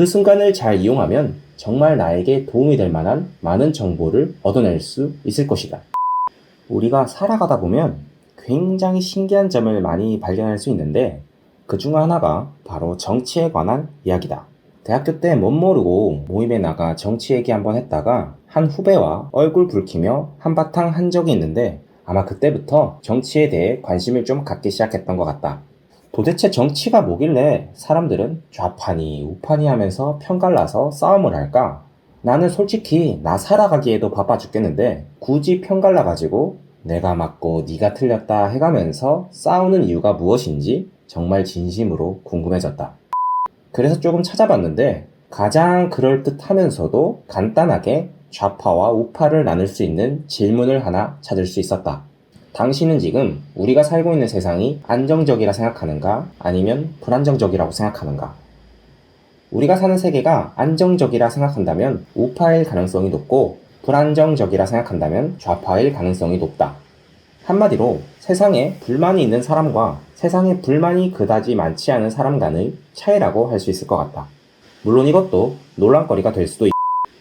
그 순간을 잘 이용하면 정말 나에게 도움이 될 만한 많은 정보를 얻어낼 수 있을 것이다. 우리가 살아가다 보면 굉장히 신기한 점을 많이 발견할 수 있는데 그 중 하나가 바로 정치에 관한 이야기다. 대학교 때 못 모르고 모임에 나가 정치 얘기 한번 했다가 한 후배와 얼굴 붉히며 한바탕 한 적이 있는데 아마 그때부터 정치에 대해 관심을 좀 갖기 시작했던 것 같다. 도대체 정치가 뭐길래 사람들은 좌파니 우파니 하면서 편갈라서 싸움을 할까? 나는 솔직히 나 살아가기에도 바빠 죽겠는데 굳이 편갈라 가지고 내가 맞고 네가 틀렸다 해가면서 싸우는 이유가 무엇인지 정말 진심으로 궁금해졌다. 그래서 조금 찾아봤는데 가장 그럴듯하면서도 간단하게 좌파와 우파를 나눌 수 있는 질문을 하나 찾을 수 있었다. 당신은 지금 우리가 살고 있는 세상이 안정적이라 생각하는가? 아니면 불안정적이라고 생각하는가? 우리가 사는 세계가 안정적이라 생각한다면 우파일 가능성이 높고 불안정적이라 생각한다면 좌파일 가능성이 높다. 한마디로 세상에 불만이 있는 사람과 세상에 불만이 그다지 많지 않은 사람 간의 차이라고 할 수 있을 것 같다. 물론 이것도 논란거리가 될 수도 있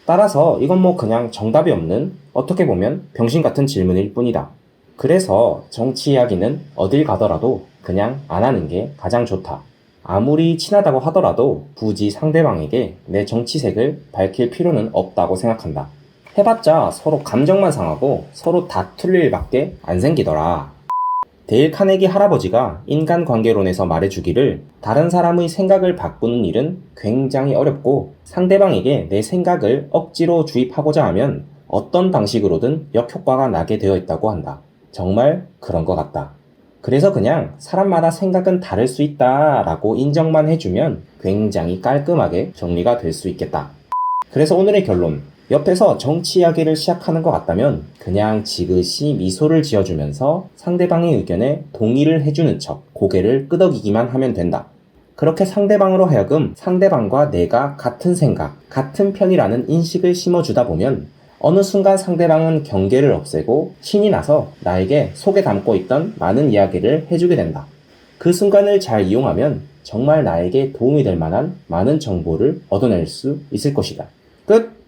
따라서 이건 뭐 그냥 정답이 없는 어떻게 보면 병신 같은 질문일 뿐이다. 그래서 정치 이야기는 어딜 가더라도 그냥 안 하는 게 가장 좋다. 아무리 친하다고 하더라도 굳이 상대방에게 내 정치색을 밝힐 필요는 없다고 생각한다. 해봤자 서로 감정만 상하고 서로 다툴 일밖에 안 생기더라. 데일 카네기 할아버지가 인간관계론에서 말해주기를 다른 사람의 생각을 바꾸는 일은 굉장히 어렵고 상대방에게 내 생각을 억지로 주입하고자 하면 어떤 방식으로든 역효과가 나게 되어 있다고 한다. 정말 그런 것 같다. 그래서 그냥 사람마다 생각은 다를 수 있다 라고 인정만 해주면 굉장히 깔끔하게 정리가 될 수 있겠다. 그래서 오늘의 결론. 옆에서 정치 이야기를 시작하는 것 같다면 그냥 지그시 미소를 지어주면서 상대방의 의견에 동의를 해주는 척 고개를 끄덕이기만 하면 된다. 그렇게 상대방으로 하여금 상대방과 내가 같은 생각, 같은 편이라는 인식을 심어주다 보면 어느 순간 상대방은 경계를 없애고 신이 나서 나에게 속에 담고 있던 많은 이야기를 해주게 된다. 그 순간을 잘 이용하면 정말 나에게 도움이 될 만한 많은 정보를 얻어낼 수 있을 것이다. 끝!